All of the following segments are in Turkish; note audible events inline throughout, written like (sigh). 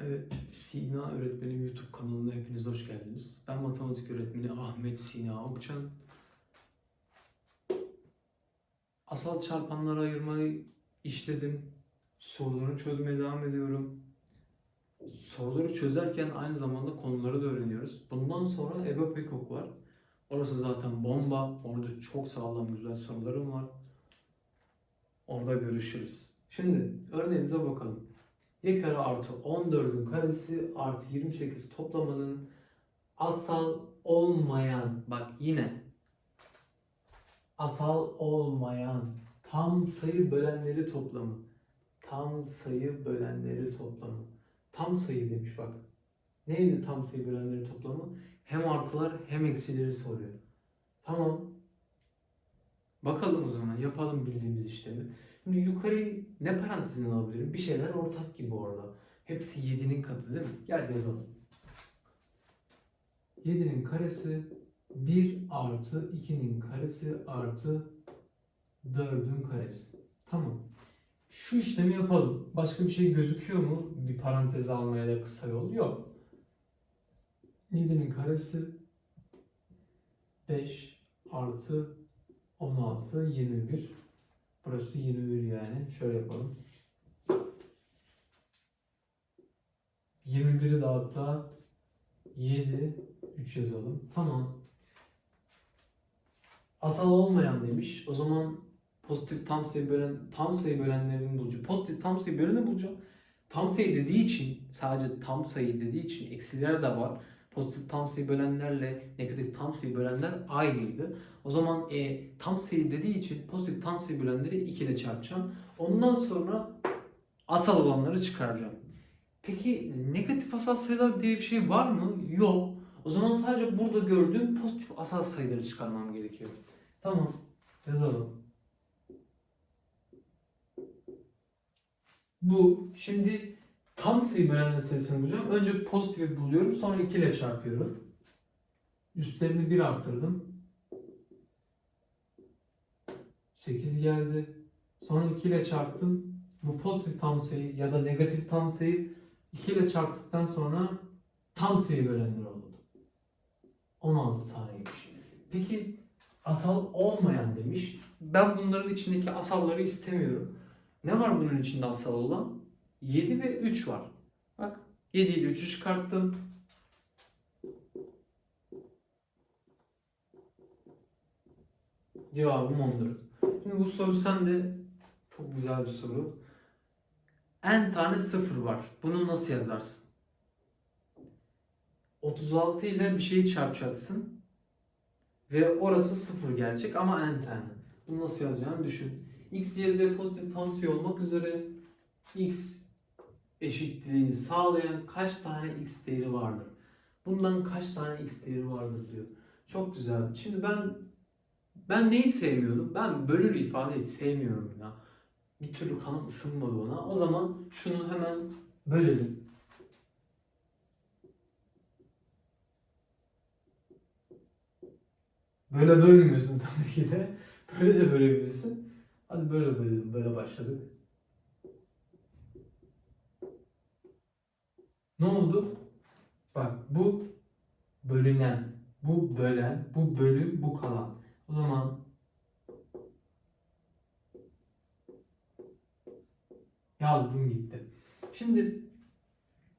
Evet, Sina Öğretmenim YouTube kanalına hepiniz hoş geldiniz. Ben matematik öğretmeni Ahmet Sina Okçan. Asal çarpanları ayırmayı işledim. Soruları çözmeye devam ediyorum. Soruları çözerken aynı zamanda konuları da öğreniyoruz. Bundan sonra Ebe Pekok var. Orası zaten bomba. Orada çok sağlam güzel sorularım var. Orada görüşürüz. Şimdi örneğimize bakalım. Y kare artı 14'ün karesi artı 28 toplamanın asal olmayan bak yine. Asal olmayan tam sayı bölenleri toplamı. Tam sayı bölenleri toplamı. Tam sayı demiş bak. Neydi tam sayı bölenleri toplamı? Hem artılar hem eksileri soruyor. Tamam bakalım o zaman yapalım bildiğimiz işlemi Şimdi yukarıyı ne parantezine alabilirim? Bir şeyler ortak gibi orada. Hepsi 7'nin katı değil mi? Gel yazalım. 7'nin karesi 1 artı 2'nin karesi artı 4'ün karesi. Tamam. Şu işlemi yapalım. Başka bir şey gözüküyor mu? Bir parantez almaya da kısa yol yok. 7'nin karesi 5 artı 16 21 Burası 21 yani. Şöyle yapalım. 21'i de hatta 7 3 yazalım. Tamam. Asal olmayan demiş. O zaman pozitif tam sayı bölen tam sayı bölenlerini bulacağım. Pozitif tam sayı böleni bulacağım. Tam sayı dediği için sadece tam sayı dediği için eksiler de var. Pozitif tam sayı bölenlerle negatif tam sayı bölenler aynıydı. O zaman e, tam sayı dediği için pozitif tam sayı bölenleri 2 ile çarpacağım. Ondan sonra asal olanları çıkaracağım. Peki negatif asal sayılar diye bir şey var mı? Yok. O zaman sadece burada gördüğüm pozitif asal sayıları çıkarmam gerekiyor. Tamam. Yazalım. Bu şimdi tam sayı bölenlerin sayısını bulacağım. Önce pozitifi buluyorum. Sonra 2 ile çarpıyorum. Üstlerini 1 arttırdım. 8 geldi. Sonra 2 ile çarptım. Bu pozitif tam sayı ya da negatif tam sayı 2 ile çarptıktan sonra tam sayı bölenler oldu. 16 taneymiş. Peki asal olmayan demiş. Ben bunların içindeki asalları istemiyorum. Ne var bunun içinde asal olan? 7 ve 3 var. Bak 7 ile 3'ü çıkarttım. Cevabım 14. Şimdi bu soru sende çok güzel bir soru. N tane sıfır var. Bunu nasıl yazarsın? 36 ile bir şeyi çarpacaksın. Ve orası sıfır gelecek ama n tane. Bunu nasıl yazacağını düşün. x, y, z pozitif tam sayı olmak üzere x eşitliğini sağlayan kaç tane x değeri vardır? Bundan kaç tane x değeri vardır diyor. Çok güzel. Şimdi ben ben neyi sevmiyorum? Ben bölür ifadeyi sevmiyorum ya. Bir türlü kanım ısınmadı ona. O zaman şunu hemen bölelim. Böyle bölmüyorsun tabii ki de. (laughs) Böyle de bölebilirsin. Hadi böyle bölelim. Böyle başladık. Ne oldu? Bak bu bölünen, bu bölen, bu bölüm, bu kalan. O zaman yazdım gitti. Şimdi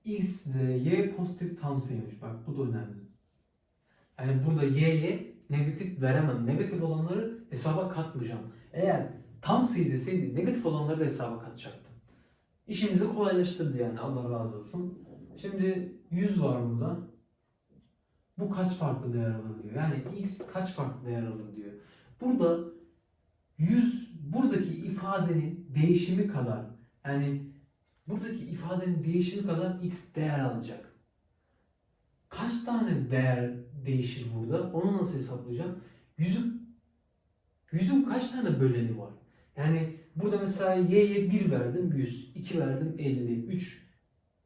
x ve y pozitif tam sayıymış. Bak bu da önemli. Yani burada y'ye negatif veremem. Negatif olanları hesaba katmayacağım. Eğer tam sayı deseydi negatif olanları da hesaba katacaktım. İşimizi kolaylaştırdı yani Allah razı olsun. Şimdi 100 var burada. Bu kaç farklı değer alır diyor. Yani x kaç farklı değer alır diyor. Burada 100 buradaki ifadenin değişimi kadar yani buradaki ifadenin değişimi kadar x değer alacak. Kaç tane değer değişir burada? Onu nasıl hesaplayacağım? Yüzün yüzün kaç tane böleni var? Yani burada mesela y'ye 1 verdim 100, 2 verdim 50, 3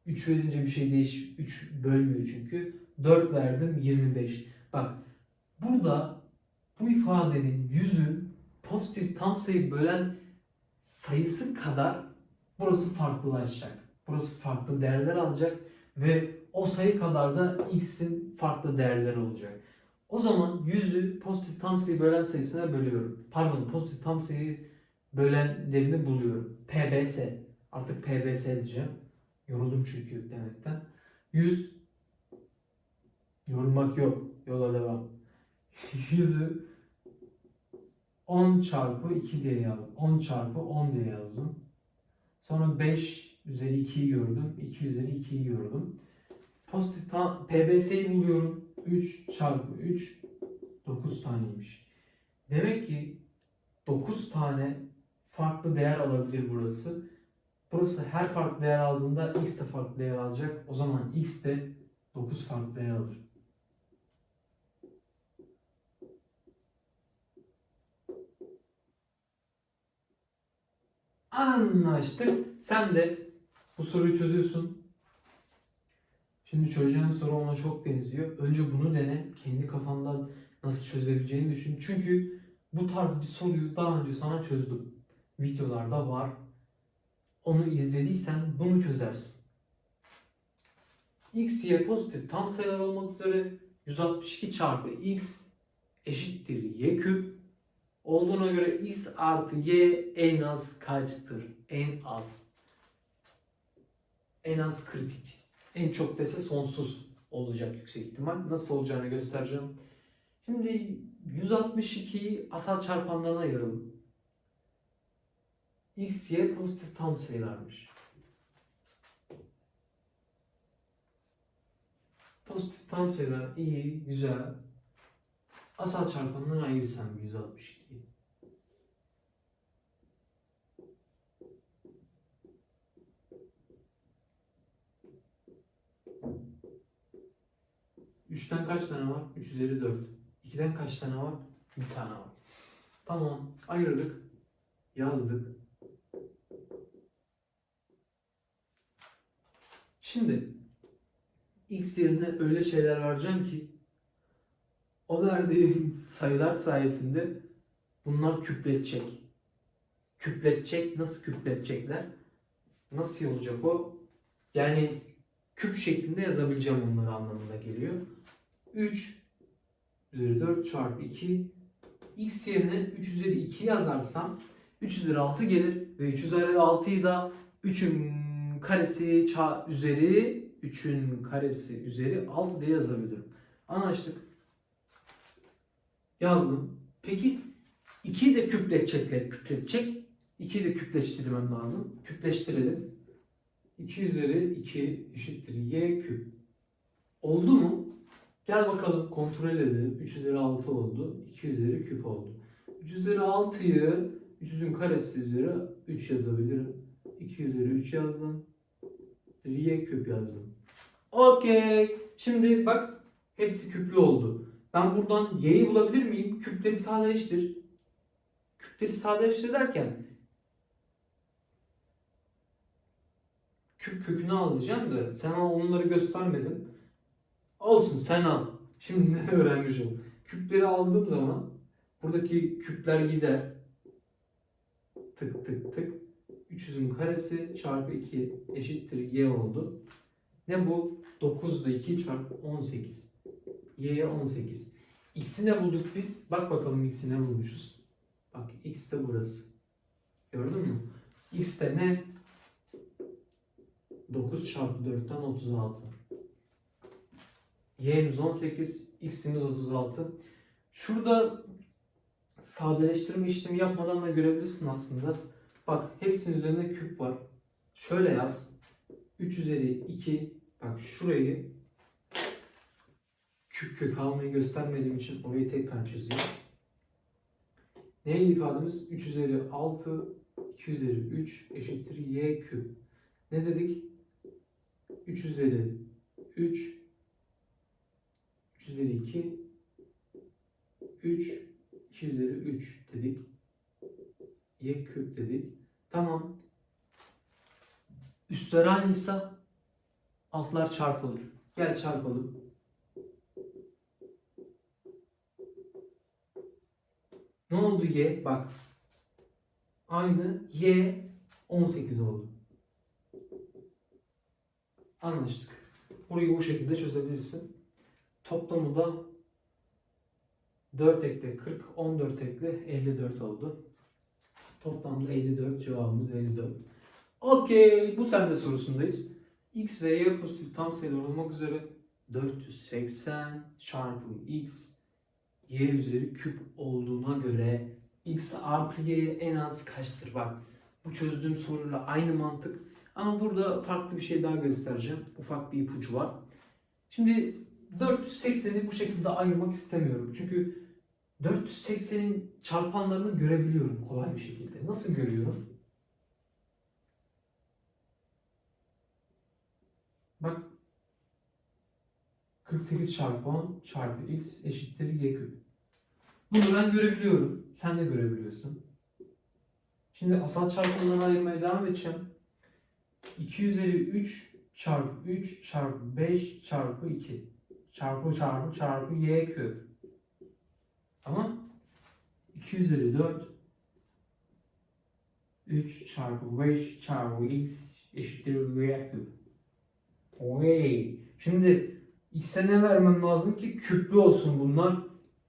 3 verince bir şey değiş 3 bölmüyor çünkü. 4 verdim 25. Bak burada bu ifadenin yüzün pozitif tam sayı bölen sayısı kadar burası farklılaşacak. Burası farklı değerler alacak ve o sayı kadar da x'in farklı değerleri olacak. O zaman 100'ü pozitif tam sayı bölen sayısına bölüyorum. Pardon pozitif tam sayı bölenlerini buluyorum. PBS. Artık PBS diyeceğim. Yoruldum çünkü demekten. 100 Yorulmak yok. Yola devam. (laughs) 100'ü 10 çarpı 2 diye yazdım. 10 çarpı 10 diye yazdım. Sonra 5 üzeri 2'yi gördüm. 2 üzeri 2'yi gördüm. Pozitif PBS'yi buluyorum. 3 çarpı 3 9 taneymiş. Demek ki 9 tane farklı değer alabilir burası. Burası her farklı değer aldığında x de farklı değer alacak. O zaman x de 9 farklı değer alır. Anlaştık. Sen de bu soruyu çözüyorsun. Şimdi çözeceğin soru ona çok benziyor. Önce bunu dene. Kendi kafandan nasıl çözebileceğini düşün. Çünkü bu tarz bir soruyu daha önce sana çözdüm. Videolarda var. Onu izlediysen bunu çözersin. x, y pozitif tam sayılar olmak üzere 162 çarpı x eşittir y küp olduğuna göre x artı y en az kaçtır? En az. En az kritik. En çok dese sonsuz olacak yüksek ihtimal. Nasıl olacağını göstereceğim. Şimdi 162'yi asal çarpanlarına ayıralım. X, y pozitif tam sayılarmış. Pozitif tam sayılar iyi, güzel. Asal çarpanlarına ayırsam 162'yi. Üçten kaç tane var? 3 üzeri 4. 2'den kaç tane var? Bir tane var. Tamam. Ayırdık. Yazdık. Şimdi x yerine öyle şeyler vereceğim ki o verdiğim (laughs) sayılar sayesinde bunlar küpletecek. Küpletecek. Nasıl küpletecekler? Nasıl olacak o? Yani küp şeklinde yazabileceğim onları anlamına geliyor. 3 üzeri 4 çarpı 2 x yerine 3 üzeri 2 yazarsam 3 üzeri 6 gelir ve 3 üzeri 6'yı da 3'ün karesi ça- üzeri 3'ün karesi üzeri 6 diye yazabilirim. Anlaştık. Yazdım. Peki 2'yi de küpletecekler. Küpletecek. 2'yi de küpleştirmem lazım. Küpleştirelim. 2 üzeri 2 eşittir y küp. Oldu mu? Gel bakalım kontrol edelim. 3 üzeri 6 oldu. 2 üzeri küp oldu. 3 üzeri 6'yı 3'ün karesi üzeri 3 yazabilirim. 2 üzeri 3 yazdım. Y küp yazdım. Okey. Şimdi bak hepsi küplü oldu. Ben buradan y'yi bulabilir miyim? Küpleri sadeleştir. Küpleri sadeleştir derken küp kökünü al diyeceğim de sen onları göstermedin. Olsun sen al. Şimdi ne (laughs) öğrenmiş ol. Küpleri aldığım zaman buradaki küpler gider. Tık tık tık. 300'ün karesi çarpı 2 eşittir y oldu. Ne bu? 9 ile 2 çarpı 18. Y'ye 18. X'i ne bulduk biz? Bak bakalım X'i ne bulmuşuz. Bak X de burası. Gördün mü? X de ne? 9 çarpı 4'ten 36. Y'miz 18, X'imiz 36. Şurada sadeleştirme işlemi yapmadan da görebilirsin aslında. Bak hepsinin üzerinde küp var. Şöyle yaz. 3 üzeri 2. Bak şurayı küp kök almayı göstermediğim için orayı tekrar çözeyim. Neydi ifademiz? 3 üzeri 6, 2 üzeri 3 eşittir y küp. Ne dedik? 3 üzeri 3, 3 üzeri 2, 3, 2 üzeri 3 dedik. Y küp dedik. Tamam. Üstler aynıysa altlar çarpılır. Gel çarpalım. Ne oldu y? Bak. Aynı y 18 oldu. Anlaştık. Burayı bu şekilde çözebilirsin. Toplamı da 4 ekle 40, 14 ekle 54 oldu. Toplamda 54 cevabımız 54. Okey bu sende sorusundayız. X ve Y pozitif tam sayılar olmak üzere 480 çarpı X Y üzeri küp olduğuna göre X artı Y en az kaçtır? Bak bu çözdüğüm soruyla aynı mantık. Ama burada farklı bir şey daha göstereceğim. Ufak bir ipucu var. Şimdi 480'i bu şekilde ayırmak istemiyorum. Çünkü 480'in çarpanlarını görebiliyorum kolay bir şekilde. Nasıl görüyorum? Bak 48 çarpı 10 çarpı x eşittir y küp. Bunu ben görebiliyorum. Sen de görebiliyorsun. Şimdi asal çarpanlarını ayırmaya devam edeceğim. 2 üzeri 3 çarpı 3 çarpı 5 çarpı 2 çarpı çarpı çarpı y küp. Tamam. 2 üzeri 4 3 çarpı 5 çarpı x eşittir y küp. Oy. Şimdi x'e ne vermem lazım ki küplü olsun bunlar.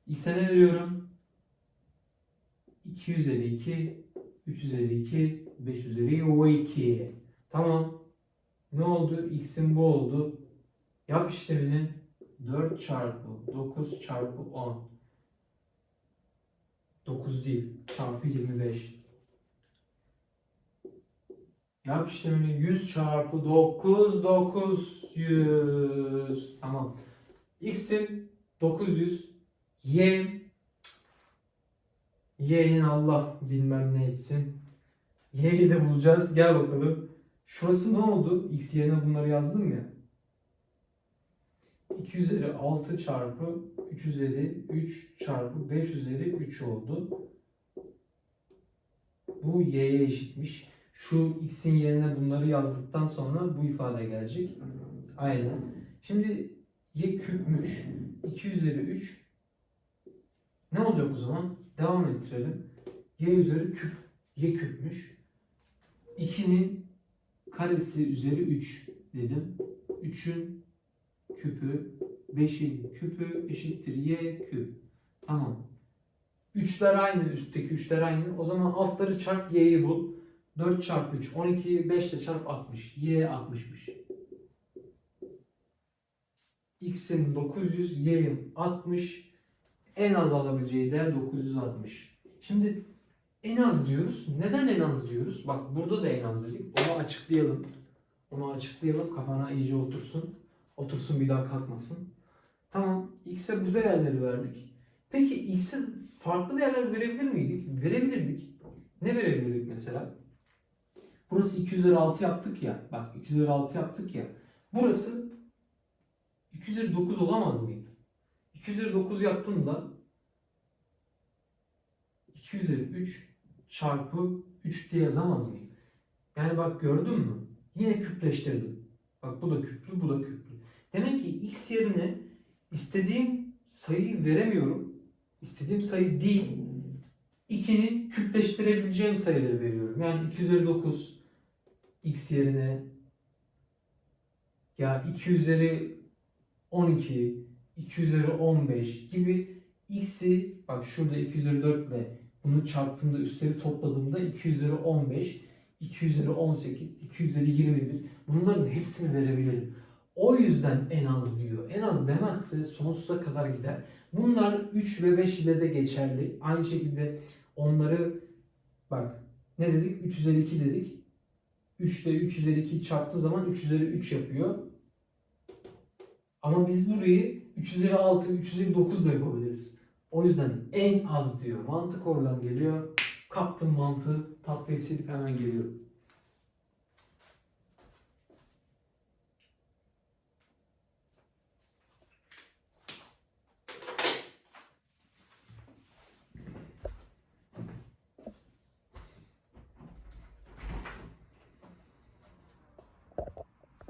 x'e ne veriyorum? 2 üzeri 2 3 üzeri 2 5 üzeri o 2. Tamam. Ne oldu? X'in bu oldu. Yap işlemini. 4 çarpı 9 çarpı 10. 9 değil. Çarpı 25. Yap işlemini 100 çarpı 9 900. Tamam. X'in 900. Y Y'nin Allah bilmem ne etsin. Y'yi de bulacağız. Gel bakalım. Şurası ne oldu? X yerine bunları yazdım ya. 2 üzeri 6 çarpı 3 üzeri 3 çarpı 5 üzeri 3 oldu. Bu y'ye eşitmiş. Şu x'in yerine bunları yazdıktan sonra bu ifade gelecek. Aynen. Şimdi y küpmüş. 2 üzeri 3 ne olacak o zaman? Devam ettirelim. y üzeri küp. y küpmüş. 2'nin karesi üzeri 3 dedim. 3'ün küpü 5'in küpü eşittir y küp. Tamam. 3'ler aynı, üstteki 3'ler aynı. O zaman altları çarp y'yi bul. 4 çarpı 3 12, 5 ile çarp 60. y 60'mış. x'in 900, y'in 60. En az alabileceği değer 960. Şimdi en az diyoruz. Neden en az diyoruz? Bak burada da en az dedik. Onu açıklayalım. Onu açıklayalım. Kafana iyice otursun. Otursun bir daha kalkmasın. Tamam. X'e bu değerleri verdik. Peki X'e farklı değerler verebilir miydik? Verebilirdik. Ne verebilirdik mesela? Burası 2 üzeri 6 yaptık ya. Bak 2 üzeri 6 yaptık ya. Burası 2 üzeri 9 olamaz mıydı? 2 üzeri 9 yaptığında 2 üzeri 3 çarpı 3 diye yazamaz mıyım? Yani bak gördün mü? Yine küpleştirdim. Bak bu da küplü, bu da küplü. Demek ki x yerine istediğim sayıyı veremiyorum. İstediğim sayı değil. 2'ni küpleştirebileceğim sayıları veriyorum. Yani 2 üzeri 9 x yerine ya 2 üzeri 12, 2 üzeri 15 gibi x'i bak şurada 2 üzeri 4 ile bunu çarptığımda üstleri topladığımda 2 üzeri 15, 2 üzeri 18, 2 üzeri 21 bunların hepsini verebilirim. O yüzden en az diyor. En az demezse sonsuza kadar gider. Bunlar 3 ve 5 ile de geçerli. Aynı şekilde onları bak ne dedik? 3 üzeri 2 dedik. 3 ile 3 üzeri 2 çarptığı zaman 3 üzeri 3 yapıyor. Ama biz burayı 3 üzeri 6, 3 üzeri 9 da yapabiliriz. O yüzden en az diyor. Mantık oradan geliyor. Kaptım mantığı. Tatlı silip hemen geliyorum.